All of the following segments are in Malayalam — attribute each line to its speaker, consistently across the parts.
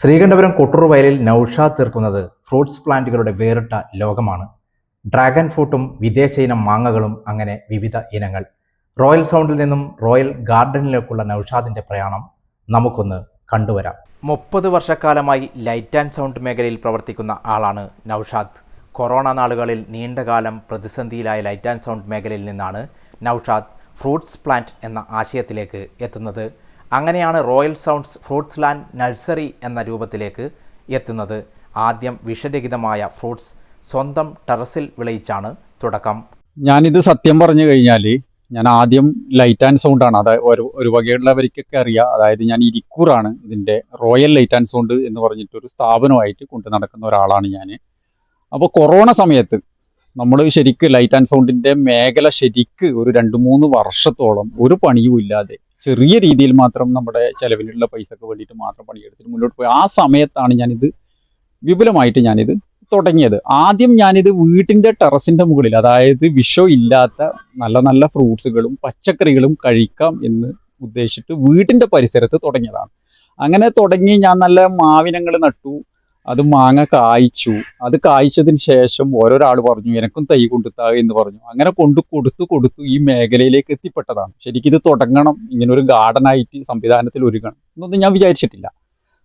Speaker 1: ശ്രീകണ്ഠപുരം കൊട്ടൂർ വയലിൽ നൌഷാദ് തീർക്കുന്നത് ഫ്രൂട്ട്സ് പ്ലാന്റുകളുടെ വേറിട്ട ലോകമാണ്. ഡ്രാഗൺ ഫ്രൂട്ടും വിദേശ ഇനം മാങ്ങകളും അങ്ങനെ വിവിധ ഇനങ്ങൾ. റോയൽ സൗണ്ടിൽ നിന്നും റോയൽ ഗാർഡനിലേക്കുള്ള നൌഷാദിന്റെ പ്രയാണം നമുക്കൊന്ന് കണ്ടുവരാം. മുപ്പത് വർഷക്കാലമായി ലൈറ്റ് ആൻഡ് സൗണ്ട് മേഖലയിൽ പ്രവർത്തിക്കുന്ന ആളാണ് നൌഷാദ്. കൊറോണ നാളുകളിൽ നീണ്ടകാലം പ്രതിസന്ധിയിലായ ലൈറ്റ് ആൻഡ് സൗണ്ട് മേഖലയിൽ നിന്നാണ് നൌഷാദ് ഫ്രൂട്ട്സ് പ്ലാന്റ് എന്ന ആശയത്തിലേക്ക് എത്തുന്നത്. അങ്ങനെയാണ് royal sounds fruits land nursery എന്ന രൂപത്തിലേക്ക് എത്തുന്നത്. ആദ്യം വിഷരഹിതമായ ഫ്രൂട്ട്സ് സ്വന്തം ടെറസിൽ വിളയിച്ചാണ് തുടക്കം.
Speaker 2: ഞാനിത് സത്യം പറഞ്ഞു കഴിഞ്ഞാൽ ഞാൻ ആദ്യം ലൈറ്റ് ആൻഡ് സൗണ്ട് ആണ്. അതായത് ഒരു ഒരു വകയുള്ളവർക്കൊക്കെ അറിയാം. അതായത് ഞാൻ ഇരിക്കൂറാണ് ഇതിന്റെ റോയൽ ലൈറ്റ് ആൻഡ് സൗണ്ട് എന്ന് പറഞ്ഞിട്ട് ഒരു സ്ഥാപനമായിട്ട് കൊണ്ടു നടക്കുന്ന ഒരാളാണ് ഞാൻ. അപ്പോൾ കൊറോണ സമയത്ത് നമ്മൾ ശരിക്ക് ലൈറ്റ് ആൻഡ് സൗണ്ടിന്റെ മേഖല ശരിക്ക് ഒരു രണ്ട് മൂന്ന് വർഷത്തോളം ഒരു പണിയും ഇല്ലാതെ ചെറിയ രീതിയിൽ മാത്രം നമ്മുടെ ചെലവിലുള്ള പൈസക്ക് വേണ്ടിയിട്ട് മാത്രം പണിയെടുത്തിട്ട് മുന്നോട്ട് പോയി. ആ സമയത്താണ് ഞാനിത് വിപുലമായിട്ട് ഞാനിത് തുടങ്ങിയത്. ആദ്യം ഞാനിത് വീട്ടിന്റെ ടെറസിന്റെ മുകളിൽ അതായത് വിഷം ഇല്ലാത്ത നല്ല നല്ല ഫ്രൂട്ട്സുകളും പച്ചക്കറികളും കഴിക്കാം എന്ന് ഉദ്ദേശിച്ചിട്ട് വീട്ടിന്റെ പരിസരത്ത് തുടങ്ങിയതാണ്. അങ്ങനെ തുടങ്ങി ഞാൻ നല്ല മാവിനങ്ങൾ നട്ടു. അത് മാങ്ങ കായ്ച്ചു. അത് കായ്ച്ചതിന് ശേഷം ഓരോരാൾ പറഞ്ഞു എനിക്കും തൈ കൊണ്ടുത്താ എന്ന് പറഞ്ഞു. അങ്ങനെ കൊണ്ട് കൊടുത്തു കൊടുത്തു ഈ മേഖലയിലേക്ക് എത്തിപ്പെട്ടതാണ്. ശരിക്കും ഇത് തുടങ്ങണം. ഇങ്ങനെ ഒരു ഗാർഡനായിട്ട് സംവിധാനത്തിൽ ഒരുങ്ങണം എന്നൊന്നും ഞാൻ വിചാരിച്ചിട്ടില്ല.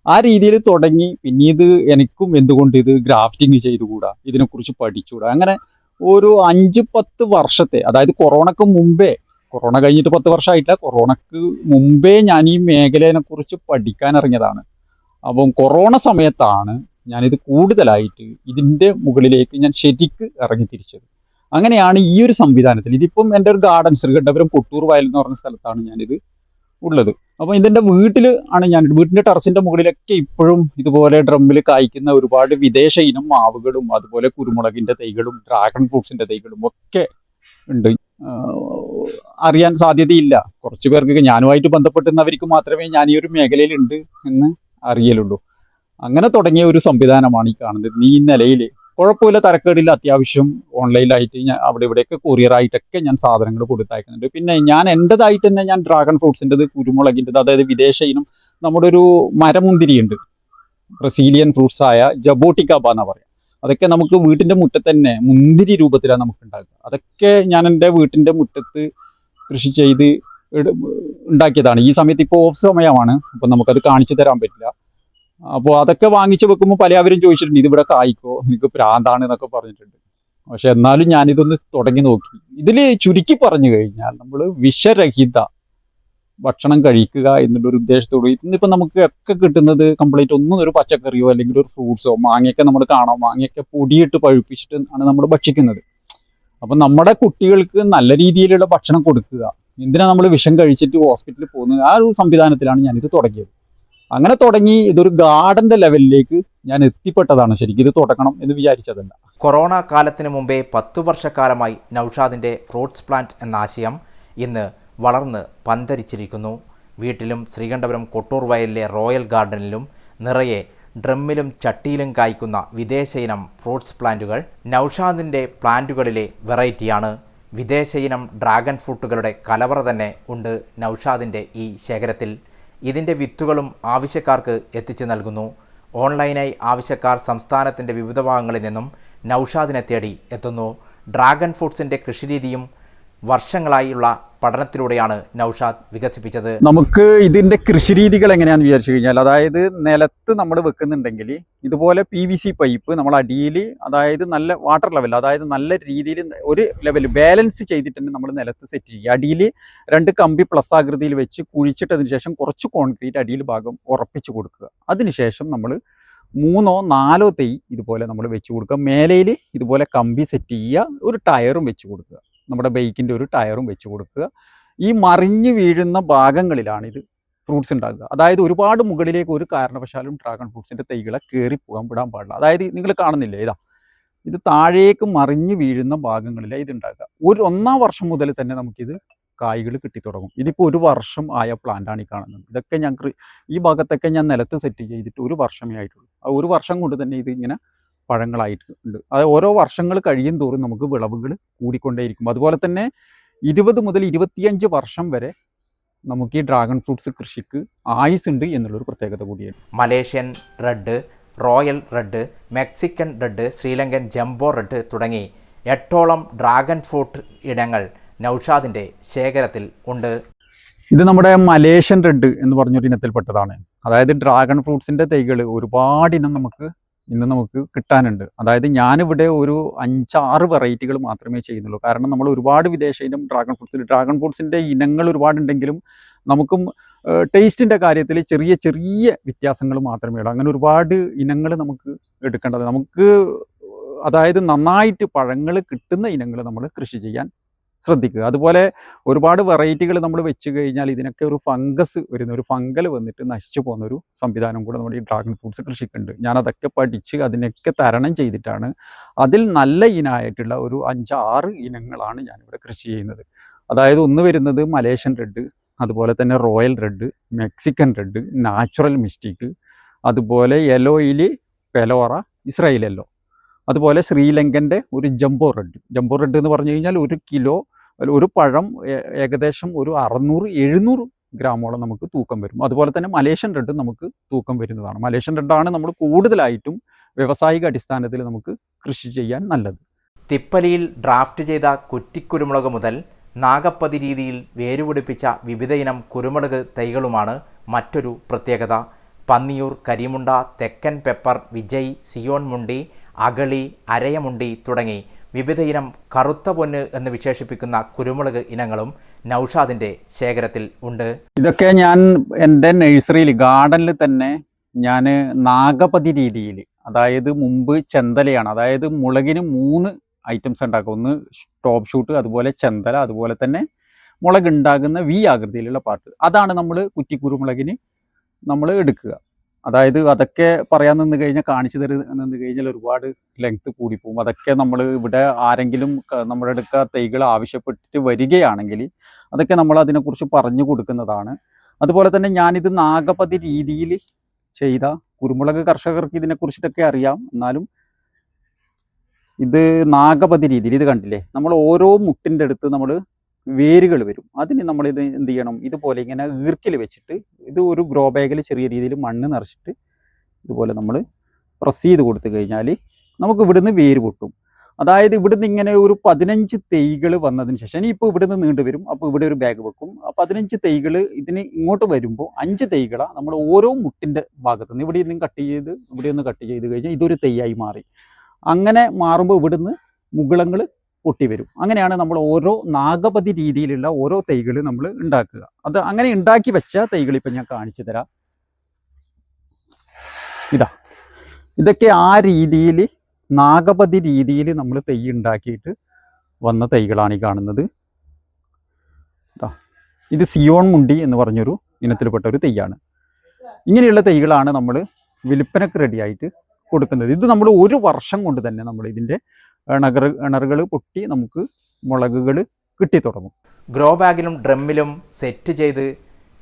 Speaker 2: ആ രീതിയിൽ തുടങ്ങി പിന്നീട് എനിക്കും എന്തുകൊണ്ട് ഇത് ഗ്രാഫ്റ്റിംഗ് ചെയ്തുകൂടാ? ഇതിനെക്കുറിച്ച് പഠിച്ചുകൂടാ? അങ്ങനെ ഒരു അഞ്ച് പത്ത് വർഷത്തെ അതായത് കൊറോണക്ക് മുമ്പേ കൊറോണ കഴിഞ്ഞിട്ട് പത്ത് വർഷമായിട്ടില്ല കൊറോണക്ക് മുമ്പേ ഞാൻ ഈ മേഖലയെ കുറിച്ച് പഠിക്കാൻ ഇറങ്ങിയതാണ്. അപ്പം കൊറോണ സമയത്താണ് ഞാനിത് കൂടുതലായിട്ട് ഇതിന്റെ മുകളിലേക്ക് ഞാൻ ശരിക്ക് ഇറങ്ങി തിരിച്ചത് അങ്ങനെയാണ് ഈ ഒരു സംവിധാനത്തിൽ. ഇതിപ്പം എന്റെ ഒരു ഗാർഡൻ ശ്രീകണ്ഠപുരം പുട്ടൂർ വയൽ എന്ന് പറഞ്ഞ സ്ഥലത്താണ് ഞാനിത് ഉള്ളത്. അപ്പോൾ ഇതിന്റെ വീട്ടിൽ ആണ് ഞാൻ വീട്ടിന്റെ ടെറസിന്റെ മുകളിലൊക്കെ ഇപ്പോഴും ഇതുപോലെ ഡ്രമ്മിൽ കായ്ക്കുന്ന ഒരുപാട് വിദേശ ഇനം മാവുകളും അതുപോലെ കുരുമുളകിന്റെ തൈകളും ഡ്രാഗൺ ഫ്രൂട്ട്സിന്റെ തൈകളും ഒക്കെ ഉണ്ട്. അറിയാൻ സാധ്യതയില്ല. കുറച്ച് പേർക്ക് ഞാനുമായിട്ട് ബന്ധപ്പെട്ടുന്നവർക്ക് മാത്രമേ ഞാൻ ഈ ഒരു മേഖലയിൽ ഉണ്ട് എന്ന് അറിയലുള്ളൂ. അങ്ങനെ തുടങ്ങിയ ഒരു സംവിധാനമാണ് ഈ കാണുന്നത്. നീ നിലയിൽ കുഴപ്പമില്ല തരക്കേടില്ല. അത്യാവശ്യം ഓൺലൈനിലായിട്ട് ഞാൻ അവിടെ ഇവിടെയൊക്കെ കൊറിയറായിട്ടൊക്കെ ഞാൻ സാധനങ്ങൾ കൊടുത്തയക്കുന്നുണ്ട്. പിന്നെ ഞാൻ എന്റെതായിട്ട് തന്നെ ഞാൻ ഡ്രാഗൺ ഫ്രൂട്ട്സിന്റെത് കുരുമുളകിന്റെത് അതായത് വിദേശ ഇനം നമ്മുടെ ഒരു മരമുന്തിരിയുണ്ട്. ബ്രസീലിയൻ ഫ്രൂട്ട്സ് ആയ ജബോട്ടിക്കാബ എന്നാ പറയാം. അതൊക്കെ നമുക്ക് വീട്ടിന്റെ മുറ്റത്ത് തന്നെ മുന്തിരി രൂപത്തിലാണ് നമുക്ക് ഉണ്ടാക്കുക അതൊക്കെ ഞാൻ എന്റെ വീട്ടിന്റെ മുറ്റത്ത് കൃഷി ചെയ്ത് ഉണ്ടാക്കിയതാണ്. ഈ സമയത്ത് ഇപ്പോൾ ഓഫ് സമയമാണ്. അപ്പം നമുക്കത് കാണിച്ചു തരാൻ പറ്റില്ല. അപ്പോൾ അതൊക്കെ വാങ്ങിച്ചു വെക്കുമ്പോൾ പലവരും ചോദിച്ചിട്ടുണ്ട് ഇതിവിടെ കായ്ക്കോ? എനിക്ക് പ്രാന്താണ് എന്നൊക്കെ പറഞ്ഞിട്ടുണ്ട്. പക്ഷെ എന്നാലും ഞാനിതൊന്ന് തുടങ്ങി നോക്കി. ഇതിൽ ചുരുക്കി പറഞ്ഞു കഴിഞ്ഞാൽ നമ്മൾ വിഷരഹിത ഭക്ഷണം കഴിക്കുക എന്നുള്ളൊരു ഉദ്ദേശത്തോട് ഇന്നിപ്പോൾ നമുക്ക് ഒക്കെ കിട്ടുന്നത് കംപ്ലീറ്റ് ഒന്നും ഒരു പച്ചക്കറിയോ അല്ലെങ്കിൽ ഒരു ഫ്രൂട്ട്സോ മാങ്ങയൊക്കെ നമ്മൾ കാണാം. മാങ്ങയൊക്കെ പൊടിയിട്ട് പഴുപ്പിച്ചിട്ട് ആണ് നമ്മൾ ഭക്ഷിക്കുന്നത്. അപ്പം നമ്മുടെ കുട്ടികൾക്ക് നല്ല രീതിയിലുള്ള ഭക്ഷണം കൊടുക്കുക. എന്തിനാ നമ്മൾ വിഷം കഴിച്ചിട്ട് ഹോസ്പിറ്റലിൽ പോകുന്നത്? ആ ഒരു സംവിധാനത്തിലാണ് ഞാനിത് തുടങ്ങിയത്. അങ്ങനെ തുടങ്ങി ഇതൊരു ഗാർഡന്റെ ലെവലിലേക്ക് ഞാൻ എത്തിപ്പെട്ടതാണ് ശരിക്കും. ഇത് തുടങ്ങണം എന്ന് വിചാരിച്ചതല്ല.
Speaker 1: കൊറോണ കാലത്തിന് മുമ്പേ പത്തു വർഷക്കാലമായി നൌഷാദിന്റെ ഫ്രൂട്ട്സ് പ്ലാന്റ് എന്ന ആശയം ഇന്ന് വളർന്ന് പന്തരിച്ചിരിക്കുന്നു. വീട്ടിലും ശ്രീകണ്ഠപുരം കൊട്ടൂർ വയലിലെ റോയൽ ഗാർഡനിലും നിറയെ ഡ്രമ്മിലും ചട്ടിയിലും കായ്ക്കുന്ന വിദേശ ഇനം ഫ്രൂട്ട്സ് പ്ലാന്റുകൾ നൌഷാദിന്റെ പ്ലാന്റുകളിലെ വെറൈറ്റിയാണ്. വിദേശ ഇനം ഡ്രാഗൺ ഫ്രൂട്ടുകളുടെ കലവറ തന്നെ ഉണ്ട് നൌഷാദിന്റെ ഈ ശേഖരത്തിൽ. ഇതിന്റെ വിത്തുകളും ആവശ്യക്കാർക്ക് എത്തിച്ചു നൽകുന്നു. ഓൺലൈനായി ആവശ്യക്കാർ സംസ്ഥാനത്തിന്റെ വിവിധ ഭാഗങ്ങളിൽ നിന്നും നൌഷാദിനെ തേടി എത്തുന്നു. ഡ്രാഗൺ ഫ്രൂട്ട്സിന്റെ കൃഷിരീതിയും വർഷങ്ങളായുള്ള പഠനത്തിലൂടെയാണ് നൌഷാദ് വികസിപ്പിച്ചത്.
Speaker 2: നമുക്ക് ഇതിന്റെ കൃഷിരീതികൾ എങ്ങനെയാണെന്ന് വിചാരിച്ചു കഴിഞ്ഞാൽ അതായത് നിലത്ത് നമ്മൾ വെക്കുന്നുണ്ടെങ്കിൽ ഇതുപോലെ പി വി സി പൈപ്പ് നമ്മൾ അടിയിൽ അതായത് നല്ല വാട്ടർ ലെവൽ അതായത് നല്ല രീതിയിൽ ഒരു ലെവൽ ബാലൻസ് ചെയ്തിട്ട് നമ്മൾ നിലത്ത് സെറ്റ് ചെയ്യുക. അടിയിൽ രണ്ട് കമ്പി പ്ലസ് ആകൃതിയിൽ വെച്ച് കുഴിച്ചിട്ടതിന് ശേഷം കുറച്ച് കോൺക്രീറ്റ് അടിയിൽ ഭാഗം ഉറപ്പിച്ച് കൊടുക്കുക. അതിനുശേഷം നമ്മൾ മൂന്നോ നാലോ തൈ ഇതുപോലെ നമ്മൾ വെച്ച് കൊടുക്കുക. മേലയിൽ ഇതുപോലെ കമ്പി സെറ്റ് ചെയ്യുക. ഒരു ടയറും വെച്ച് കൊടുക്കുക. നമ്മുടെ ബൈക്കിന്റെ ഒരു ടയറും വെച്ച് കൊടുക്കുക. ഈ മറിഞ്ഞു വീഴുന്ന ഭാഗങ്ങളിലാണ് ഇത് ഫ്രൂട്ട്സ് ഉണ്ടാകുക അതായത് ഒരുപാട് മുകളിലേക്ക് ഒരു കാരണവശാലും ഡ്രാഗൺ ഫ്രൂട്ട്സിന്റെ തൈകളെ കയറി പോകാൻ വിടാൻ പാടില്ല. അതായത് നിങ്ങൾ കാണുന്നില്ലേ? ഇതാ. ഇത് താഴേക്ക് മറിഞ്ഞു വീഴുന്ന ഭാഗങ്ങളിലാണ് ഇത് ഉണ്ടാകുക ഒരു ഒന്നാം വർഷം മുതൽ തന്നെ നമുക്കിത് കായ്കൾ കിട്ടിത്തുടങ്ങും. ഇതിപ്പോൾ ഒരു വർഷം ആയ പ്ലാന്റാണ് ഈ കാണുന്നത്. ഇതൊക്കെ ഞാൻ ഈ ഭാഗത്തൊക്കെ ഞാൻ നിലത്ത് സെറ്റ് ചെയ്തിട്ട് ഒരു വർഷമേ ആയിട്ടുള്ളൂ. ആ ഒരു വർഷം കൊണ്ട് തന്നെ ഇത് ഇങ്ങനെ പഴങ്ങളായിട്ടുണ്ട് അത് ഓരോ വർഷങ്ങൾ കഴിയും തോറും നമുക്ക് വിളവുകൾ കൂടിക്കൊണ്ടേയിരിക്കും. അതുപോലെ തന്നെ ഇരുപത് മുതൽ ഇരുപത്തിയഞ്ച് വർഷം വരെ നമുക്ക് ഈ ഡ്രാഗൺ ഫ്രൂട്ട്സ് കൃഷിക്ക് ആയുസ് ഉണ്ട് എന്നുള്ളൊരു പ്രത്യേകത കൂടിയാണ്.
Speaker 1: Malaysian red royal red Mexican red Sri Lankan jumbo red തുടങ്ങി എട്ടോളം ഡ്രാഗൺ ഫ്രൂട്ട് ഇനങ്ങൾ നൗഷാദിന്റെ ശേഖരത്തിൽ ഉണ്ട്.
Speaker 2: ഇത് നമ്മുടെ മലേഷ്യൻ റെഡ് എന്ന് പറഞ്ഞൊരു ഇനത്തിൽപ്പെട്ടതാണ്. അതായത് ഡ്രാഗൺ ഫ്രൂട്ട്സിന്റെ തൈകൾ ഒരുപാട് ഇനം നമുക്ക് ഇന്ന് നമുക്ക് കിട്ടാനുണ്ട്. അതായത് ഞാനിവിടെ ഒരു അഞ്ചാറ് വെറൈറ്റികൾ മാത്രമേ ചെയ്യുന്നുള്ളൂ. കാരണം നമ്മൾ ഒരുപാട് വിദേശ ഇനം ഡ്രാഗൺ ഫ്രൂട്ട്സിൽ ഡ്രാഗൺ ഫ്രൂട്ട്സിന്റെ ഇനങ്ങൾ ഒരുപാടുണ്ടെങ്കിലും നമുക്കും ടേസ്റ്റിന്റെ കാര്യത്തിൽ ചെറിയ ചെറിയ വ്യത്യാസങ്ങൾ മാത്രമേ ഉള്ളൂ. അങ്ങനെ ഒരുപാട് ഇനങ്ങൾ നമുക്ക് എടുക്കേണ്ടത്. നമുക്ക് അതായത് നന്നായിട്ട് പഴങ്ങൾ കിട്ടുന്ന ഇനങ്ങൾ നമ്മൾ കൃഷി ചെയ്യാൻ ശ്രദ്ധിക്കുക. അതുപോലെ ഒരുപാട് വെറൈറ്റികൾ നമ്മൾ വെച്ച് കഴിഞ്ഞാൽ ഇതിനൊക്കെ ഒരു ഫംഗസ് വരുന്ന ഒരു ഫംഗൽ വന്നിട്ട് നശിച്ചു പോകുന്ന ഒരു സംവിധാനം കൂടെ നമ്മുടെ ഈ ഡ്രാഗൺ ഫ്രൂട്ട്സ് കൃഷിക്കുണ്ട് ഞാൻ അതൊക്കെ പഠിച്ച് അതിനൊക്കെ തരണം ചെയ്തിട്ടാണ് അതിൽ നല്ല ഇനമായിട്ടുള്ള ഒരു അഞ്ചാറ് ഇനങ്ങളാണ് ഞാനിവിടെ കൃഷി ചെയ്യുന്നത്. അതായത് ഒന്ന് വരുന്നത് മലേഷ്യൻ റെഡ് അതുപോലെ തന്നെ royal red Mexican red natural mistake അതുപോലെ യെലോയിൽ പെലോറ ഇസ്രായേൽ യെല്ലോ. അതുപോലെ ശ്രീലങ്കന്റെ ഒരു ജംബോ റെഡ്. ജംബോ റെഡ് എന്ന് പറഞ്ഞു കഴിഞ്ഞാൽ ഒരു കിലോ ഒരു പഴം ഏകദേശം ഒരു അറുന്നൂറ് എഴുന്നൂറ് ഗ്രാമോളം നമുക്ക് തൂക്കം വരും. അതുപോലെ തന്നെ മലേഷ്യൻ റെഡ് നമുക്ക് തൂക്കം വരുന്നതാണ്. മലേഷ്യൻ റെഡാണ് നമ്മൾ കൂടുതലായിട്ടും വ്യവസായിക അടിസ്ഥാനത്തിൽ നമുക്ക് കൃഷി ചെയ്യാൻ നല്ലത്.
Speaker 1: തിപ്പലിയിൽ ഡ്രാഫ്റ്റ് ചെയ്ത കുറ്റിക്കുരുമുളക് മുതൽ നാഗപ്പതി രീതിയിൽ വേരുപിടിപ്പിച്ച വിവിധയിനം കുരുമുളക് തൈകളുമാണ് മറ്റൊരു പ്രത്യേകത. പന്നിയൂർ കരിമുണ്ട തെക്കൻ പെപ്പർ വിജയ് സിയോൺ മുണ്ടി അകളി അരയമുണ്ടി തുടങ്ങി വിവിധയിനം കറുത്ത പൊന്ന് എന്ന് വിശേഷിപ്പിക്കുന്ന കുരുമുളക് ഇനങ്ങളും നൌഷാദിന്റെ ശേഖരത്തിൽ ഉണ്ട്.
Speaker 2: ഇതൊക്കെ ഞാൻ എന്റെ നഴ്സറിയിൽ ഗാർഡനിൽ തന്നെ ഞാൻ നാഗപതി രീതിയിൽ അതായത് മുമ്പ് ചെന്തലയാണ് അതായത് മുളകിന് മൂന്ന് ഐറ്റംസ് ഉണ്ടാക്കും. ഒന്ന് ടോപ്പ് ഷൂട്ട് അതുപോലെ ചെന്തല അതുപോലെ തന്നെ മുളക് ഉണ്ടാകുന്ന വി ആകൃതിയിലുള്ള പാർട്ട് അതാണ് നമ്മൾ കുറ്റിക്കുരുമുളകിന് നമ്മൾ എടുക്കുക. അതായത് അതൊക്കെ പറയാൻ നിന്ന് കഴിഞ്ഞാൽ കാണിച്ചു തരു നിന്ന് കഴിഞ്ഞാൽ ഒരുപാട് ലെങ്ത് കൂടിപ്പോവും. അതൊക്കെ നമ്മൾ ഇവിടെ ആരെങ്കിലും നമ്മുടെ അടുക്ക തൈകൾ ആവശ്യപ്പെട്ടിട്ട് വരികയാണെങ്കിൽ അതൊക്കെ നമ്മൾ അതിനെക്കുറിച്ച് പറഞ്ഞു കൊടുക്കുന്നതാണ്. അതുപോലെ തന്നെ ഞാനിത് നാഗപതി രീതിയിൽ ചെയ്ത കുരുമുളക് കർഷകർക്ക് ഇതിനെക്കുറിച്ചിട്ടൊക്കെ അറിയാം. എന്നാലും ഇത് നാഗപതി രീതിയിൽ ഇത് കണ്ടില്ലേ? നമ്മൾ ഓരോ മുട്ടിന്റെ അടുത്ത് നമ്മൾ വേരുകൾ വരും. അതിന് നമ്മൾ ഇത് എന്ത് ചെയ്യണം? ഇതുപോലെ ഇങ്ങനെ ഈർക്കിൽ വെച്ചിട്ട് ഇത് ഒരു ഗ്രോ ബാഗിൽ ചെറിയ രീതിയിൽ മണ്ണ് നിറച്ചിട്ട് ഇതുപോലെ നമ്മൾ പ്രസ് ചെയ്ത് കൊടുത്തു കഴിഞ്ഞാൽ നമുക്ക് ഇവിടുന്ന് വേര് പൊട്ടും. അതായത് ഇവിടുന്ന് ഇങ്ങനെ ഒരു പതിനഞ്ച് തൈകൾ വന്നതിന് ശേഷം ഇനിയിപ്പോൾ ഇവിടുന്ന് നീണ്ടു വരും അപ്പോൾ ഇവിടെ ഒരു ബാഗ് വെക്കും. ആ പതിനഞ്ച് തൈകൾ ഇതിന് ഇങ്ങോട്ട് വരുമ്പോൾ അഞ്ച് തൈകളാ നമ്മൾ ഓരോ മുട്ടിന്റെ ഭാഗത്ത് നിന്ന് ഇവിടെ നിന്ന് കട്ട് ചെയ്ത് ഇവിടെ ഒന്ന് കട്ട് ചെയ്ത് കഴിഞ്ഞാൽ ഇതൊരു തൈയായി മാറി. അങ്ങനെ മാറുമ്പോൾ ഇവിടുന്ന് മുകുളങ്ങൾ പൊട്ടി വരും അങ്ങനെയാണ് നമ്മൾ ഓരോ നാഗപതി രീതിയിലുള്ള ഓരോ തൈകൾ നമ്മൾ ഉണ്ടാക്കുക. അത് അങ്ങനെ ഉണ്ടാക്കി വെച്ച തൈകൾ ഇപ്പം ഞാൻ കാണിച്ചു തരാം. ഇതാ. ഇതൊക്കെ ആ രീതിയിൽ നാഗപതി രീതിയിൽ നമ്മൾ തൈ ഉണ്ടാക്കിയിട്ട് വന്ന തൈകളാണ് ഈ കാണുന്നത്. ഇത്. സിയോൺ മുണ്ടി എന്ന് പറഞ്ഞൊരു ഇനത്തിൽപ്പെട്ട ഒരു തൈയാണ്. ഇങ്ങനെയുള്ള തൈകളാണ് നമ്മൾ വിൽപ്പനക്ക് റെഡിയായിട്ട് കൊടുക്കുന്നത്. ഇത് നമ്മൾ ഒരു വർഷം കൊണ്ട് തന്നെ നമ്മൾ ഇതിന്റെ ഇണകർ ഇണറുകൾ പൊട്ടി നമുക്ക് മുളകുകൾ കിട്ടി തുടങ്ങും.
Speaker 1: ഗ്രോ ബാഗിലും ഡ്രമ്മിലും സെറ്റ് ചെയ്ത്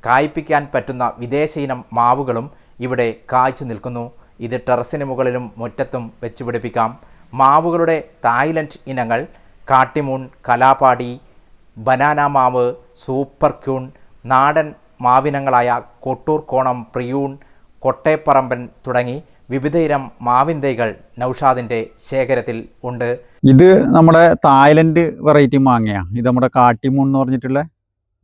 Speaker 1: കായ്പിക്കാൻ പറ്റുന്ന വിദേശ ഇനം മാവുകളും ഇവിടെ കായ്ച്ചു നിൽക്കുന്നു. ഇത് ടെറസിന് മുകളിലും മുറ്റത്തും വെച്ച് പിടിപ്പിക്കാം. മാവുകളുടെ തായ്ലൻഡ് ഇനങ്ങൾ കാട്ടിമൂൺ കലാപാടി ബനാന മാവ് സൂപ്പർ ക്യൂൺ നാടൻ മാവിനങ്ങളായ കൊട്ടൂർ കോണം പ്രിയൂൺ കൊട്ടേപ്പറമ്പൻ തുടങ്ങി വിവിധയിനം മാവിൻ തൈകൾ നൗഷാദിന്റെ ശേഖരത്തിൽ ഉണ്ട്.
Speaker 2: ഇത് നമ്മുടെ തായ്ലൻഡ് വെറൈറ്റി മാങ്ങയാണ് ഇത് നമ്മുടെ കാട്ടിമൂൺ എന്ന് പറഞ്ഞിട്ടുള്ള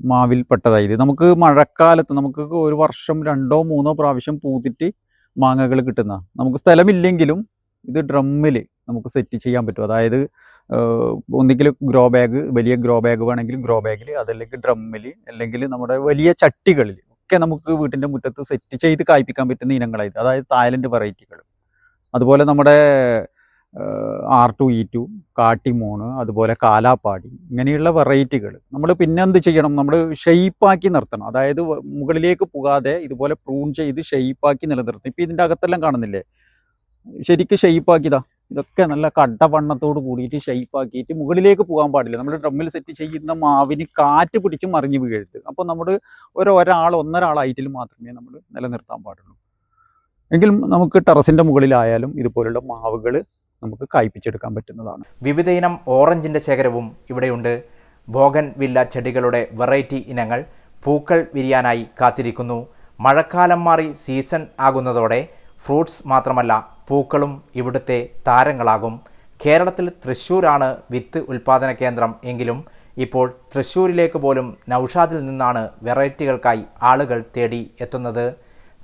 Speaker 2: മാവിൽ പെട്ടതായി ഇത്. നമുക്ക് മഴക്കാലത്ത് നമുക്ക് ഒരു വർഷം രണ്ടോ മൂന്നോ പ്രാവശ്യം പൂത്തിട്ട് മാങ്ങകൾ കിട്ടുന്ന നമുക്ക് സ്ഥലമില്ലെങ്കിലും ഇത് ഡ്രമ്മിൽ നമുക്ക് സെറ്റ് ചെയ്യാൻ പറ്റും. അതായത് ഏഹ്, ഒന്നുകിൽ ഗ്രോ ബാഗ് വലിയ ഗ്രോ ബാഗ് വേണമെങ്കിൽ ഗ്രോ ബാഗിൽ അതല്ലെങ്കിൽ ഡ്രമ്മിൽ അല്ലെങ്കിൽ നമ്മുടെ വലിയ ചട്ടികളിൽ ഒക്കെ നമുക്ക് വീട്ടിന്റെ മുറ്റത്ത് സെറ്റ് ചെയ്ത് കായ്പിക്കാൻ പറ്റുന്ന ഇനങ്ങളായത്. അതായത് തായ്ലൻഡ് വെറൈറ്റികൾ. അതുപോലെ നമ്മുടെ ആർ ടു ഇ ടു കാട്ടിമോണ് അതുപോലെ കാലാപ്പാടി ഇങ്ങനെയുള്ള വെറൈറ്റികൾ. നമ്മൾ പിന്നെ എന്ത് ചെയ്യണം? നമ്മൾ ഷെയ്പ്പാക്കി നിർത്തണം. അതായത് മുകളിലേക്ക് പോകാതെ ഇതുപോലെ പ്രൂൺ ചെയ്ത് ഷെയ്പ്പാക്കി നിലനിർത്തണം ഇപ്പം ഇതിന്റെ അകത്തെല്ലാം കാണുന്നില്ലേ? ശരിക്കും ഷെയ്പ്പാക്കിയതാ? ഇതൊക്കെ നല്ല കട്ട വണ്ണത്തോട് കൂടിയിട്ട് ഷെയ്പ്പാക്കിയിട്ട് മുകളിലേക്ക് പോകാൻ പാടില്ല. നമ്മൾ ഡ്രമ്മിൽ സെറ്റ് ചെയ്യുന്ന മാവിന് കാറ്റ് പിടിച്ച് മറിഞ്ഞ് വീഴരുത്. അപ്പോൾ നമ്മൾ ഒരു ഒരാൾ ഒന്നൊരാൾ മാത്രമേ നമ്മൾ നിലനിർത്താൻ പാടുള്ളൂ. എങ്കിൽ നമുക്ക് ടെറസിന്റെ മുകളിലായാലും ഇതുപോലുള്ള മാവുകൾ നമുക്ക് കായ്പിച്ചെടുക്കാൻ പറ്റുന്നതാണ്.
Speaker 1: വിവിധ ഇനം ഓറഞ്ചിന്റെ ശേഖരവും ഇവിടെയുണ്ട്. ഭോഗൻ വില്ല ചെടികളുടെ വെറൈറ്റി ഇനങ്ങൾ പൂക്കൾ വിരിയാനായി കാത്തിരിക്കുന്നു. മഴക്കാലം മാറി സീസൺ ആകുന്നതോടെ ഫ്രൂട്ട്സ് മാത്രമല്ല പൂക്കളും ഇവിടുത്തെ താരങ്ങളാകും. കേരളത്തിൽ തൃശ്ശൂരാണ് വിത്ത് ഉൽപ്പാദന കേന്ദ്രം എങ്കിലും ഇപ്പോൾ തൃശ്ശൂരിലേക്ക് പോലും നൌഷാദിൽ നിന്നാണ് വെറൈറ്റികൾക്കായി ആളുകൾ തേടി എത്തുന്നത്.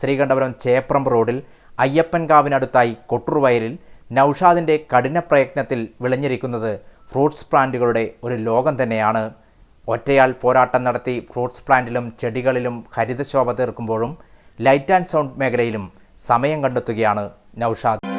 Speaker 1: ശ്രീകണ്ഠപുരം ചേപ്രം റോഡിൽ അയ്യപ്പൻകാവിനടുത്തായി കൊട്ടൂർവയലിൽ നൌഷാദിന്റെ കഠിന പ്രയത്നത്തിൽ വിളഞ്ഞിരിക്കുന്നത് ഫ്രൂട്ട്സ് പ്ലാന്റുകളുടെ ഒരു ലോകം തന്നെയാണ്. ഒറ്റയാൾ പോരാട്ടം നടത്തി ഫ്രൂട്ട്സ് പ്ലാന്റിലും ചെടികളിലും ഹരിതശോഭ തീർക്കുമ്പോഴും ലൈറ്റ് ആൻഡ് സൗണ്ട് മേഖലയിലും സമയം കണ്ടെത്തുകയാണ് നൗഷാദ്.